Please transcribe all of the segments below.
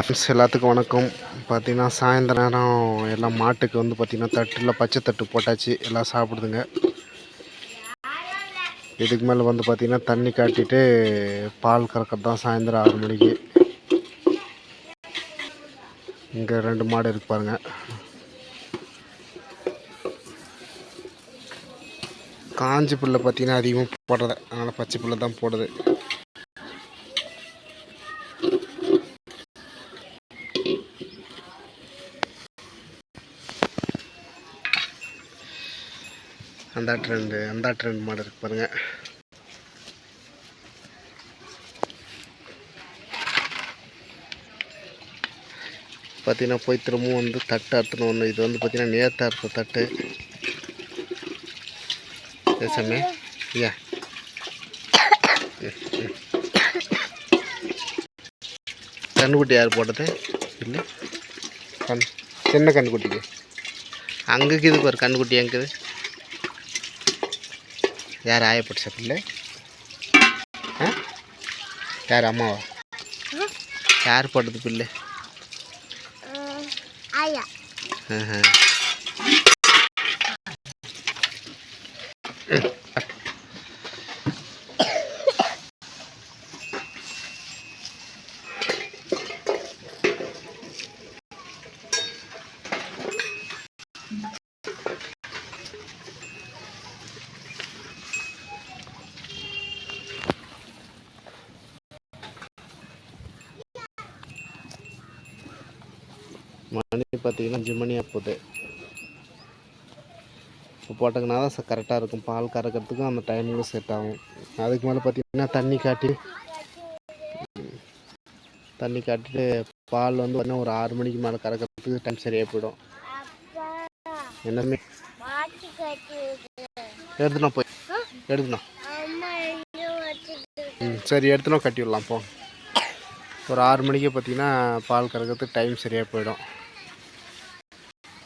Friends எல்லாத்துக்கும் வணக்கம். பார்த்திங்கன்னா சாயந்தர நேரம் எல்லாம் மாட்டுக்கு வந்து பார்த்திங்கன்னா தட்டில் பச்சை தட்டு போட்டாச்சு. எல்லாம் சாப்பிடுதுங்க. இதுக்கு மேலே வந்து பார்த்திங்கன்னா தண்ணி காட்டிட்டு பால் கறக்கிறது தான் சாயந்தரம் ஆறு மணிக்கு. இங்கே ரெண்டு மாடு இருக்கு பாருங்க. காஞ்சி புல்லை பார்த்தீங்கன்னா அதிகமாக போடுறது. அதனால் பச்சை புல்லை தான் போடுது அந்த ட்ரெண்டு அந்த ட்ரெண்ட் மாடு இருக்கு பாருங்கள் பார்த்தீங்கன்னா போய் திரும்பவும் வந்து தட்டு அறுத்துன ஒன்று இது வந்து பார்த்தீங்கன்னா நேற்று அறுத்த தட்டு. பேசாமே ஐயா கண்ணுக்குட்டி யார் போட்டது? இல்லை. கண் சின்ன கண்ணுக்குட்டிக்கு. அங்கே இருக்குது பாரு கண்ணுக்குட்டி எங்குது? யார் ஆயப்பட்ட பிள்ளை ஆ? யார் அம்மாவா? யார் போட்டது பிள்ளை? ஆயா. மணி பார்த்தீங்கன்னா அஞ்சு மணி ஆகுது. இப்போ போட்டோங்கன்னா தான் கரெக்டாக இருக்கும். பால் கறக்கிறதுக்கும் அந்த டைமுக்கும் செட் ஆகும். அதுக்கு மேலே பார்த்தீங்கன்னா தண்ணி காட்டி தண்ணி காட்டிட்டு பால் வந்து பார்த்தீங்கன்னா ஒரு ஆறு மணிக்கு மேலே கறக்கிறதுக்கு டைம் சரியாக போயிடும். என்னமே? மாட்டு போய். எடுத்துனோம் ம் சரி எடுத்துனோம் கட்டி விடலாம் போ. ஒரு ஆறு மணிக்கு பார்த்தீங்கன்னா பால் கறக்கிறதுக்கு டைம் சரியாக போயிடும்.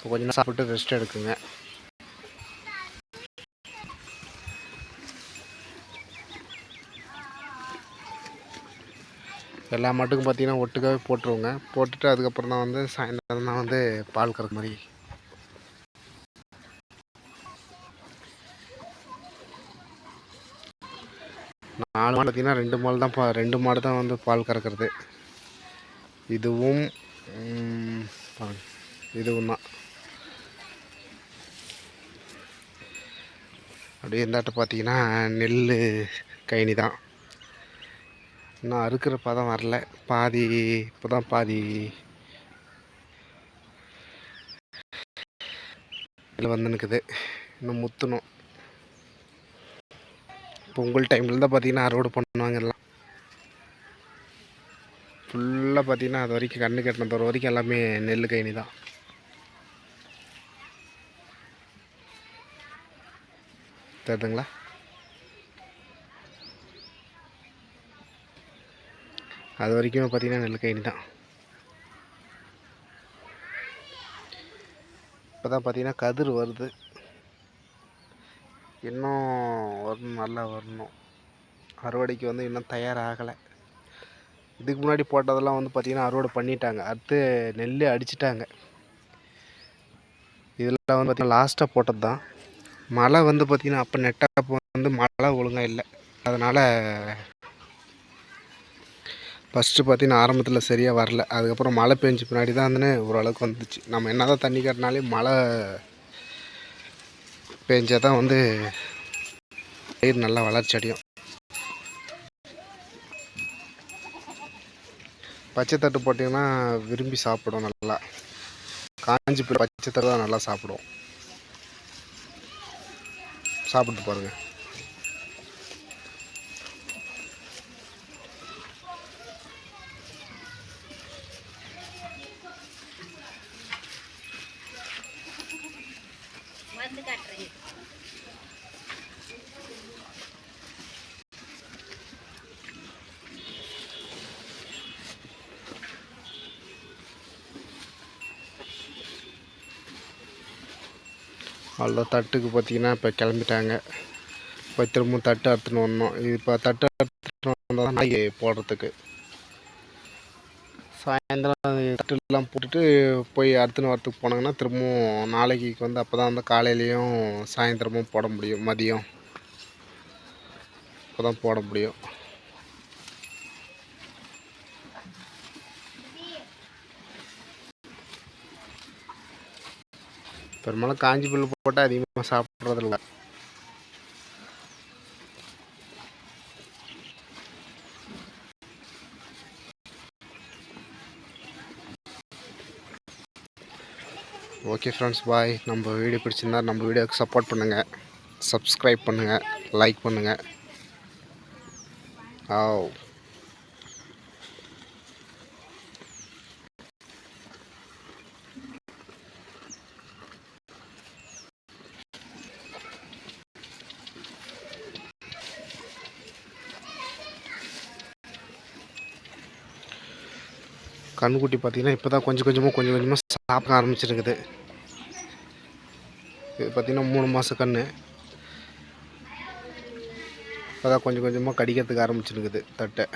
இப்போ கொஞ்ச நேரம் சாப்பிட்டு ரெஸ்ட் எடுக்குங்க. எல்லா மாட்டுக்கும் பார்த்தீங்கன்னா ஒட்டுக்காவே போட்டுருவோங்க. போட்டுட்டு அதுக்கப்புறம் தான் வந்து சாயந்தரம் தான் வந்து பால் கறக்க மாதிரி. நாலு மாடு பார்த்தீங்கன்னா ரெண்டு மாடு தான் பா ரெண்டு மாடு தான் வந்து பால் கறக்கிறது. இதுவும் இதுவும் தான். அப்படியே இந்தாட்ட பார்த்தீங்கன்னா நெல் கைனி தான். இன்னும் அறுக்கிற பதம் வரல. பாதி இப்போ தான் பாதி. இதில் வந்து நிற்குது இன்னும் முத்தணும். பொங்கல் டைமில் தான் பார்த்தீங்கன்னா அறுவடை பண்ணுவாங்க எல்லாம் ஃபுல்லாக பார்த்தீங்கன்னா அது வரைக்கும் கண்ணு கட்டினது வரைக்கும் எல்லாமே நெல் கைனி தான். தெரியுதுங்களா அது வரைக்கும் பார்த்தீங்கன்னா நெல் தான். இப்போ தான் பார்த்தீங்கன்னா கதிர் வருது. இன்னும் வரணும் நல்லா வரணும். அறுவடைக்கு வந்து இன்னும் தயாராகலை. இதுக்கு முன்னாடி போட்டதெல்லாம் வந்து பார்த்திங்கன்னா அறுவடை பண்ணிட்டாங்க. அடுத்து நெல் அடிச்சிட்டாங்க. இதெல்லாம் வந்து பார்த்திங்கன்னா லாஸ்ட்டாக போட்டது தான் மழை வந்து பார்த்திங்கன்னா அப்போ நெட்டப்போ வந்து மழை ஒழுங்காக இல்லை. அதனால் ஃபஸ்ட்டு பார்த்தீங்கன்னா ஆரம்பத்தில் சரியாக வரல. அதுக்கப்புறம் மழை பெஞ்சு பின்னாடி தான் வந்து ஓரளவுக்கு வந்துச்சு. நம்ம என்ன தான் தண்ணி கட்டினாலே மழை பெஞ்சால் தான் வந்து பயிர் நல்லா வளர்ச்சி அடையும். பச்சை தட்டு போட்டிங்கன்னா விரும்பி சாப்பிடும் நல்லா. காஞ்சி போய் பச்சை தட்டு தான் நல்லா சாப்பிடும். சாப்பிட்டு பாருங்கள் அவ்வளோ தட்டுக்கு பார்த்தீங்கன்னா இப்போ கிளம்பிட்டாங்க. இப்போ திரும்பவும் தட்டு அறுத்துன்னு வரணும். இது இப்போ தட்டு அறுத்துன்னு வந்தால் தான் நாய் போடுறதுக்கு. சாயந்தரம் தட்டுலாம் போட்டுட்டு போய் அடுத்துன்னு வரத்துக்கு போனாங்கன்னா திரும்பவும் நாளைக்கு வந்து அப்போ தான் வந்து காலையிலையும் சாயந்தரமும் போட முடியும் மதியம். அப்போ தான் போட முடியும். பெரும்பாலும் காஞ்சி புல் போட்டால் அதிகமாக சாப்பிட்றதில்ல. ஓகே ஃப்ரெண்ட்ஸ் பாய் நம்ம வீடியோ பிடிச்சிருந்தா நம்ம வீடியோக்கு சப்போர்ட் பண்ணுங்கள் சப்ஸ்கிரைப் பண்ணுங்கள் லைக் பண்ணுங்கள் ஆ கண்ணுக்குட்டி பார்த்தீங்கன்னா இப்போ தான் கொஞ்சம் கொஞ்சமாக கொஞ்சம் கொஞ்சமாக சாப்பிட ஆரம்பிச்சிருக்குது. இது பார்த்தீங்கன்னா மூணு மாத கன்று இப்போ தான் கொஞ்சம் கொஞ்சமாக கடிக்கிறதுக்கு ஆரம்பிச்சிருக்குது தட்டை.